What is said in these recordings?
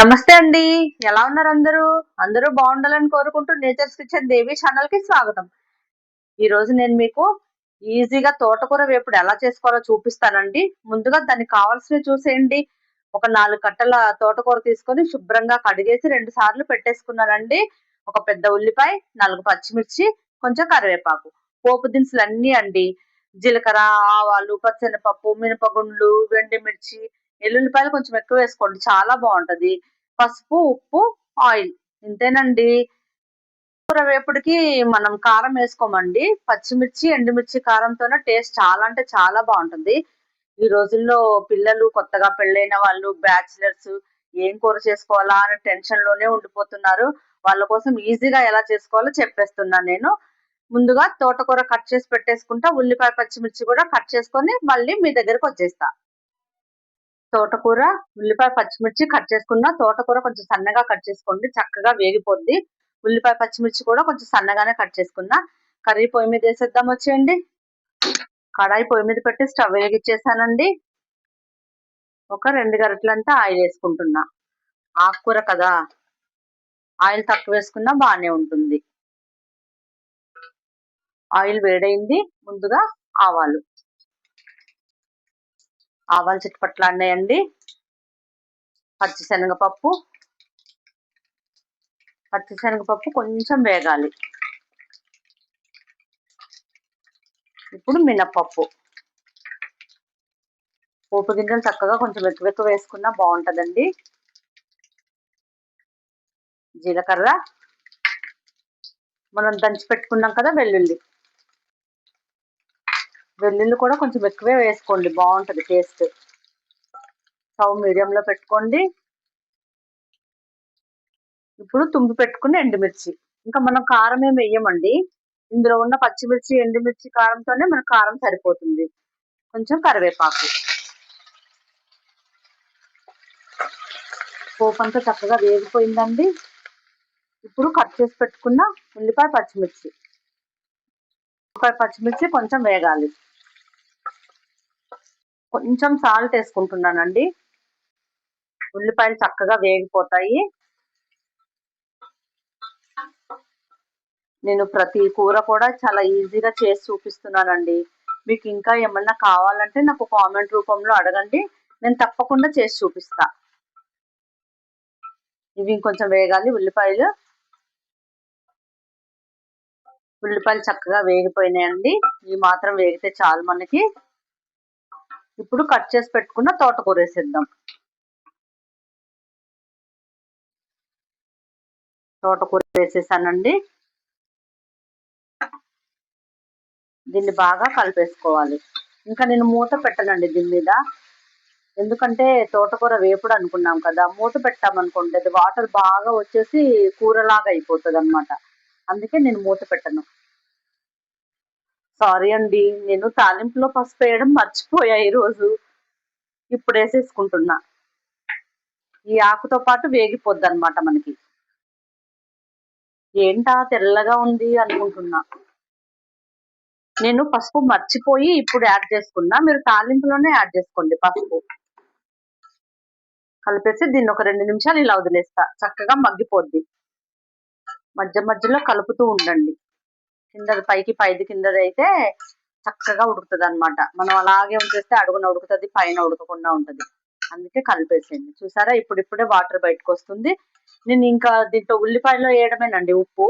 నమస్తే అండి. ఎలా ఉన్నారు అందరూ? అందరూ బాగుండాలని కోరుకుంటూ నేచర్స్ కిచెన్ దేవి ఛానల్కి స్వాగతం. ఈ రోజు నేను మీకు ఈజీగా తోటకూర వేపుడు ఎలా చేసుకోవాలో చూపిస్తానండి. ముందుగా దానికి కావాల్సినవి చూసేయండి. ఒక నాలుగు కట్టల తోటకూర తీసుకొని శుభ్రంగా కడిగేసి రెండు సార్లు పెట్టేసుకున్నానండి. ఒక పెద్ద ఉల్లిపాయ నాలుగు పచ్చిమిర్చి కొంచెం కరివేపాకు. పోపు దినుసులు అన్నీ అండి. జీలకర్ర ఆవాలు పచ్చనిపప్పు మినపగుండ్లు వెండి మిర్చి ఎల్లుల్లిపాయలు కొంచెం ఎక్కువ వేసుకోండి. చాలా బాగుంటది. పసుపు ఉప్పు ఆయిల్. ఇంతేనండి. కూర వేపుడికి మనం కారం వేసుకోమండి. పచ్చిమిర్చి ఎండుమిర్చి కారంతోనే టేస్ట్ చాలా అంటే చాలా బాగుంటుంది. ఈ రోజుల్లో పిల్లలు కొత్తగా పెళ్ళైన వాళ్ళు బ్యాచిలర్స్ ఏం కూర చేసుకోవాలా అనే టెన్షన్లోనే ఉండిపోతున్నారు. వాళ్ళ కోసం ఈజీగా ఎలా చేసుకోవాలో చెప్పేస్తున్నాను నేను. ముందుగా తోటకూర కట్ చేసి పెట్టేసుకుంటా. ఉల్లిపాయ పచ్చిమిర్చి కూడా కట్ చేసుకొని మళ్ళీ మీ దగ్గరకు వచ్చేస్తా. తోటకూర ఉల్లిపాయ పచ్చిమిర్చి కట్ చేసుకున్న తోటకూర కొంచెం సన్నగా కట్ చేసుకోండి. చక్కగా వేగిపోద్ది. ఉల్లిపాయ పచ్చిమిర్చి కూడా కొంచెం సన్నగానే కట్ చేసుకున్నా. కర్రీ పొయ్యి మీద వేసేద్దాం వచ్చేయండి. కడాయి పొయ్యి మీద పెట్టి స్టవ్ వెలిగించేసానండి. ఒక రెండు గరిటలంతా ఆయిల్ వేసుకుంటున్నా. ఆకుకూర కదా. ఆయిల్ తక్కువ వేసుకున్నా బాగానే ఉంటుంది. ఆయిల్ వేడైంది. ముందుగా ఆవాలు. ఆవాలు అన్నాయండి పచ్చిశనగపప్పు పచ్చిశనగపప్పు కొంచెం వేగాలి. ఇప్పుడు మినప్పప్పు. పోపు గింజలు చక్కగా కొంచెం ఎక్కువ ఎక్కువ వేసుకున్నా బాగుంటుందండి. జీలకర్ర. మనం దంచి పెట్టుకున్నాం కదా వెల్లుల్లి. వెల్లుల్లి కూడా కొంచెం ఎక్కువే వేసుకోండి బాగుంటుంది టేస్ట్. స్టవ్ మీడియంలో పెట్టుకోండి. ఇప్పుడు తుంపి పెట్టుకుని ఎండుమిర్చి. ఇంకా మనం కారం ఏమి వేయమండి. ఇందులో ఉన్న పచ్చిమిర్చి ఎండుమిర్చి కారంతోనే మన కారం సరిపోతుంది. కొంచెం కరివేపాకు. పోపు అంతా చక్కగా వేగిపోయిందండి. ఇప్పుడు కట్ చేసి పెట్టుకున్న ఉల్లిపాయ పచ్చిమిర్చి. ఉల్లిపాయ పచ్చిమిర్చి కొంచెం వేగాలి. కొంచెం సాల్ట్ వేసుకుంటున్నానండి. ఉల్లిపాయలు చక్కగా వేగిపోతాయి. నేను ప్రతి కూర కూడా చాలా ఈజీగా చేసి చూపిస్తున్నానండి. మీకు ఇంకా ఏమన్నా కావాలంటే నాకు కామెంట్ రూపంలో అడగండి. నేను తప్పకుండా చేసి చూపిస్తా. ఇవి ఇంకొంచెం వేగాలి. ఉల్లిపాయలు. ఉల్లిపాయలు చక్కగా వేగిపోయినాయండి. ఇవి మాత్రం వేగితే చాలు మనకి. ఇప్పుడు కట్ చేసి పెట్టుకున్న తోటకూర వేసేద్దాం. తోటకూర వేసేసానండి. దీన్ని బాగా కలిపేసుకోవాలి. ఇంకా నేను మూత పెట్టనండి దీని మీద. ఎందుకంటే తోటకూర వేపుడు అనుకున్నాం కదా మూత పెట్టామనుకోండి అది వాటర్ బాగా వచ్చేసి కూరలాగా అయిపోతుంది అనమాట అందుకే నేను మూత పెట్టను. సారీ అండి నేను తాలింపులో పసుపు వేయడం మర్చిపోయా ఈరోజు. ఇప్పుడు వేసేసుకుంటున్నా. ఈ ఆకుతో పాటు వేగిపోద్ది అనమాట మనకి. ఏంటా తెల్లగా ఉంది అనుకుంటున్నా. నేను పసుపు మర్చిపోయి ఇప్పుడు యాడ్ చేసుకున్నా. మీరు తాలింపులోనే యాడ్ చేసుకోండి పసుపు. కలిపేసి దీన్ని ఒక రెండు నిమిషాలు ఇలా వదిలేస్తా. చక్కగా మగ్గిపోద్ది. మధ్య మధ్యలో కలుపుతూ ఉండండి. కింద పైకి పైది కిందది అయితే చక్కగా ఉడుకుతుంది అనమాట మనం అలాగే ఉంచేస్తే అడుగున ఉడుకుతుంది పైన ఉడకకుండా ఉంటుంది. అందుకే కలిపేసేయండి. చూసారా? ఇప్పుడు ఇప్పుడే వాటర్ బయటకు వస్తుంది నేను ఇంకా దీంట్లో ఉల్లిపాయలో వేయడమేనండి ఉప్పు.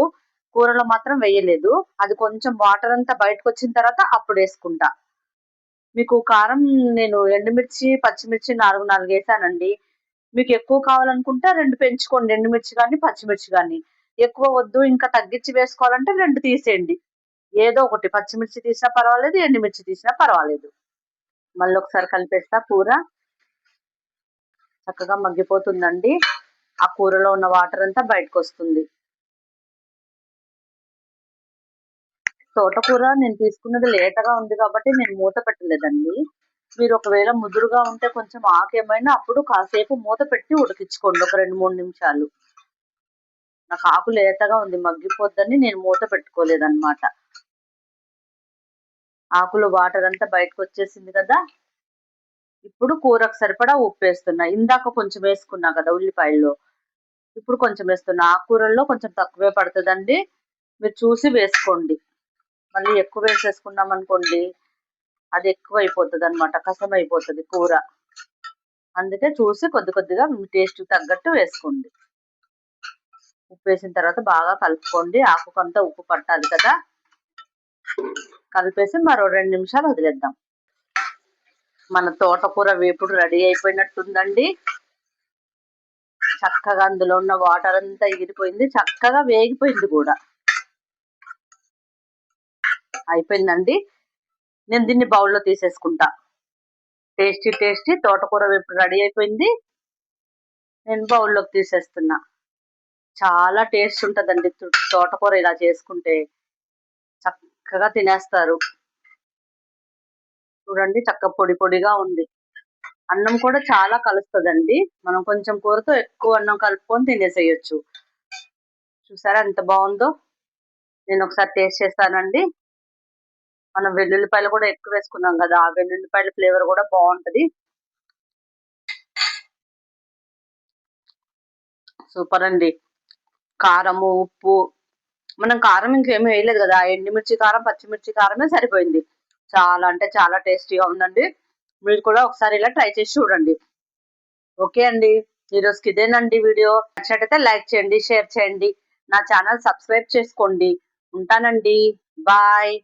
కూరలో మాత్రం వేయలేదు. అది కొంచెం వాటర్ అంతా బయటకు వచ్చిన తర్వాత అప్పుడు వేసుకుంటా మీకు కారం నేను ఎండుమిర్చి పచ్చిమిర్చి నాలుగు నాలుగు వేసానండి. మీకు ఎక్కువ కావాలనుకుంటే రెండు పెంచుకోండి. ఎండుమిర్చి కానీ పచ్చిమిర్చి కానీ ఎక్కువ వద్దు ఇంకా తగ్గించి వేసుకోవాలంటే రెండు తీసేయండి. ఏదో ఒకటి పచ్చిమిర్చి తీసినా పర్వాలేదు ఎండుమిర్చి తీసినా పర్వాలేదు. మళ్ళీ ఒకసారి కలిపేస్తా కూర. చక్కగా మగ్గిపోతుందండి. ఆ కూరలో ఉన్న వాటర్ అంతా బయటకు వస్తుంది తోటకూర నేను తీసుకున్నది లేటగా ఉంది కాబట్టి నేను మూత పెట్టలేదండి. మీరు ఒకవేళ ముదురుగా ఉంటే కొంచెం ఆకేమైనా అప్పుడు కాసేపు మూత పెట్టి ఉడికించుకోండి ఒక రెండు మూడు నిమిషాలు. నాకు ఆకు లేతగా ఉంది మగ్గిపోద్దని నేను మూత పెట్టుకోలేదన్నమాట. ఆకులు వాటర్ అంతా బయటకు వచ్చేసింది కదా. ఇప్పుడు కూరకు సరిపడా ఉప్పు వేస్తున్నా. ఇందాక కొంచెం వేసుకున్నా కదా ఉల్లిపాయల్లో. ఇప్పుడు కొంచెం వేస్తున్నా. ఆ కూరల్లో కొంచెం తక్కువే పడుతుందండి. మీరు చూసి వేసుకోండి. మళ్ళీ ఎక్కువ వేసేసుకున్నాం అనుకోండి అది ఎక్కువ అయిపోతుంది అనమాట కష్టం అయిపోతుంది కూర. అందుకే చూసి కొద్ది కొద్దిగా మీ టేస్ట్ తగ్గట్టు వేసుకోండి. ఉప్పు వేసిన తర్వాత బాగా కలుపుకోండి. ఆకుకంతా ఉప్పు పట్టాలి కదా. కలిపేసి మరో రెండు నిమిషాలు వదిలేద్దాం. మన తోటకూర వేపుడు రెడీ అయిపోయినట్టుందండి. చక్కగా అందులో ఉన్న వాటర్ అంతా ఎగిరిపోయింది. చక్కగా వేగిపోయింది కూడా. అయిపోయిందండి. నేను దీన్ని బౌల్లో తీసేసుకుంటా. టేస్టీ టేస్టీ తోటకూర వేపుడు రెడీ అయిపోయింది. నేను బౌల్లోకి తీసేస్తున్నా. చాలా టేస్ట్ ఉంటుందండి. తోటకూర ఇలా చేసుకుంటే చక్కగా తినేస్తారు. చూడండి చక్క పొడి పొడిగా ఉంది. అన్నం కూడా చాలా కలుస్తుందండి. మనం కొంచెం కూరతో ఎక్కువ అన్నం కలుపుకొని తినేసేయచ్చు. చూసారా ఎంత బాగుందో? నేను ఒకసారి టేస్ట్ చేస్తానండి. మనం వెల్లుల్లిపాయలు కూడా ఎక్కువ వేసుకున్నాం కదా ఆ వెల్లుల్లిపాయల ఫ్లేవర్ కూడా బాగుంటుంది. సూపర్ అండి. కారము ఉప్పు. మనం కారం ఇంకేమీ వేయలేదు కదా. ఎండుమిర్చి కారం పచ్చిమిర్చి కారమే సరిపోయింది. చాలా అంటే చాలా టేస్టీగా ఉందండి. మీరు కూడా ఒకసారి ఇలా ట్రై చేసి చూడండి. ఓకే అండి. ఈరోజుకి ఇదేనండి వీడియో. నచ్చినట్టయితే లైక్ చేయండి షేర్ చేయండి. నా ఛానల్ సబ్స్క్రైబ్ చేసుకోండి. ఉంటానండి. బాయ్.